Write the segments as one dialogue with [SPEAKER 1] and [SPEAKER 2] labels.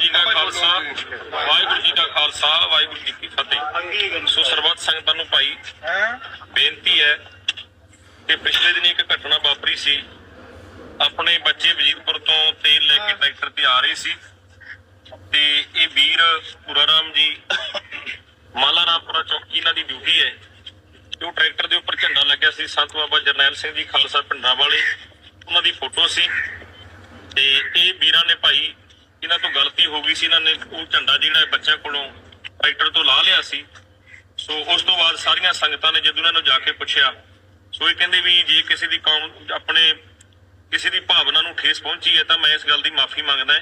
[SPEAKER 1] ਜੀ ਕਾ ਖਾਲਸਾ ਵਾਹਿਗੁਰੂ ਜੀ ਕਾ ਖਾਲਸਾ ਵਾਹਿਗੁਰੂ ਜੀ ਕੀ ਫਤਿਹ। ਸੋ ਸਰਬੱਤ ਸੰਗਤਾਂ ਨੂੰ ਭਾਈ ਬੇਨਤੀ ਹੈ ਕਿ ਪਿਛਲੇ ਦਿਨੀ ਇੱਕ ਘਟਨਾ ਵਾਪਰੀ ਸੀ। ਆਪਣੇ ਬੱਚੇ ਵਜੀਦਪੁਰ ਤੋਂ ਤੇਲ ਲੈ ਕੇ ਟਰੈਕਟਰ ਤੇ ਆ ਰਹੇ ਸੀ। ਤੇ ਇਹ ਵੀਰ ਪੁਰਾਰਾਮ ਜੀ ਮਾਲਾ ਰਾਮਪੁਰਾ ਚੌਕੀ ਇਹਨਾਂ ਦੀ ਡਿਊਟੀ ਹੈ। ਤੇ ਉਹ ਟਰੈਕਟਰ ਦੇ ਉੱਪਰ ਝੰਡਾ ਲੱਗਿਆ ਸੀ। ਸੰਤ ਬਾਬਾ ਜਰਨੈਲ ਸਿੰਘ ਜੀ ਖਾਲਸਾ ਪਿੰਡਾਂ ਵਾਲੇ ਉਹਨਾਂ ਦੀ ਫੋਟੋ ਸੀ ਤੇ ਇਹ ਵੀਰਾਂ ਨੇ ਭਾਈ ਇਹਨਾਂ ਤੋਂ ਗਲਤੀ ਹੋ ਗਈ ਸੀ, ਇਹਨਾਂ ਨੇ ਉਹ ਝੰਡਾ ਜਿਹੜਾ ਬੱਚਿਆਂ ਕੋਲੋਂ ਟਰੈਕਟਰ ਤੋਂ ਲਾ ਲਿਆ ਸੀ। ਸੋ ਉਸ ਤੋਂ ਬਾਅਦ ਸਾਰੀਆਂ ਸੰਗਤਾਂ ਨੇ ਜਦੋਂ ਇਹਨਾਂ ਨੂੰ ਜਾ ਕੇ ਪੁੱਛਿਆ, ਸੋ ਇਹ ਕਹਿੰਦੇ ਵੀ ਜੇ ਕਿਸੇ ਦੀ ਕੌਮ ਆਪਣੇ ਕਿਸੇ ਦੀ ਭਾਵਨਾ ਨੂੰ ਠੇਸ ਪਹੁੰਚੀ ਹੈ ਤਾਂ ਮੈਂ ਇਸ ਗੱਲ ਦੀ ਮਾਫੀ ਮੰਗਦਾ ਹਾਂ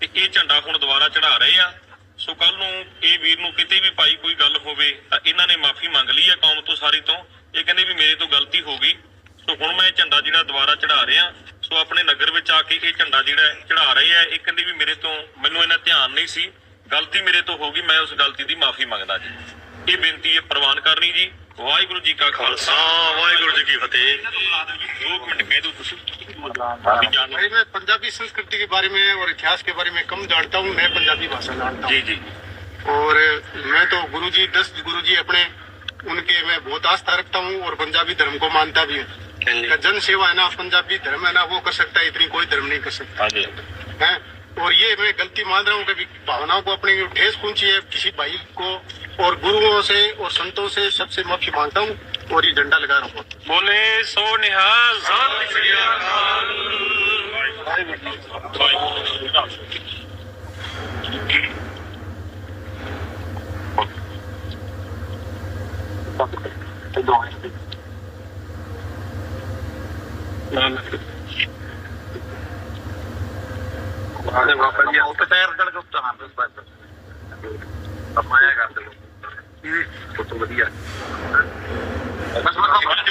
[SPEAKER 1] ਤੇ ਇਹ ਝੰਡਾ ਹੁਣ ਦੁਬਾਰਾ ਚੜਾ ਰਹੇ ਆ। ਸੋ ਕੱਲ ਨੂੰ ਇਹ ਵੀਰ ਨੂੰ ਕਿਤੇ ਵੀ ਭਾਈ ਕੋਈ ਗੱਲ ਹੋਵੇ ਤਾਂ ਇਹਨਾਂ ਨੇ ਮਾਫੀ ਮੰਗ ਲਈ ਹੈ ਕੌਮ ਤੋਂ ਸਾਰੀ ਤੋਂ। ਇਹ ਕਹਿੰਦੇ ਵੀ ਮੇਰੇ ਤੋਂ ਗਲਤੀ ਹੋ ਗਈ। ਸੋ ਹੁਣ ਮੈਂ ਇਹ ਝੰਡਾ ਜਿਹੜਾ ਦੁਬਾਰਾ ਚੜਾ ਰਿਹਾ। ਸੋ ਆਪਣੇ ਨਗਰ ਵਿੱਚ ਆ ਕੇ ਇਹ ਝੰਡਾ ਜਿਹੜਾ ਚੜਾ ਰਹੇ ਆ ਇਹ ਕਹਿੰਦੇ ਵੀ ਮੇਰੇ ਤੋਂ ਮੈਨੂੰ ਇਹਨਾਂ ਧਿਆਨ ਨਹੀਂ ਸੀ ਗਲਤੀ ਮੇਰੇ ਤੋਂ ਹੋ ਗਈ ਮੈਂ ਉਸ ਗਲਤੀ ਦੀ ਮਾਫੀ ਮੰਗਦਾ ਜੀ ਇਹ ਬੇਨਤੀ ਹੈ ਪ੍ਰਵਾਨ ਕਰਨੀ ਜੀ ਵਾਹਿਗੁਰੂ ਜੀ ਕਾ ਖਾਲਸਾ ਵਾਹਿਗੁਰੂ ਜੀ ਕੀ ਫਤਿਹ ਦੋ ਮਿੰਟ ਕਹਿ ਦਿਓ ਤੁਸੀਂ ਵੀ ਜਾਣੋ।
[SPEAKER 2] भाई मैं पंजाबी संस्कृति के बारे में और इतिहास के बारे में कम जानता हूँ मैं पंजाबी भाषा जानता
[SPEAKER 1] ਜੀ
[SPEAKER 2] हूँ
[SPEAKER 1] ਜੀ
[SPEAKER 2] और मैं तो गुरुजी दस गुरुजी अपने उनके मैं बहुत आस्था रखता हूँ और पंजाबी धर्म को मानता भी हूँ का जन सेवा है ना पंजाबी धर्म है ना वो कर सकता है इतनी कोई धर्म नहीं कर सकता।
[SPEAKER 1] हाँ
[SPEAKER 2] है और ये मैं गलती मान रहा हूँ कभी भावनाओं को अपने ठेस पूछी है किसी भाई को और गुरुओं से और संतों से सबसे माफ़ी माँगता हूँ और ये झंडा लगा रहा हूँ।
[SPEAKER 1] बोले सो निहाल। Thank you.
[SPEAKER 3] ਆਦੇ ਬਾਬਾ ਜੀ ਟਾਇਰ ਚੜ ਕੇ ਉੱਤੇ ਹਾਂ ਬਸ ਬਸ। ਅਮਾਇਆ ਕਰ ਦੇ ਫੋਟੋ ਵਧੀਆ। ਬਸ ਬਸ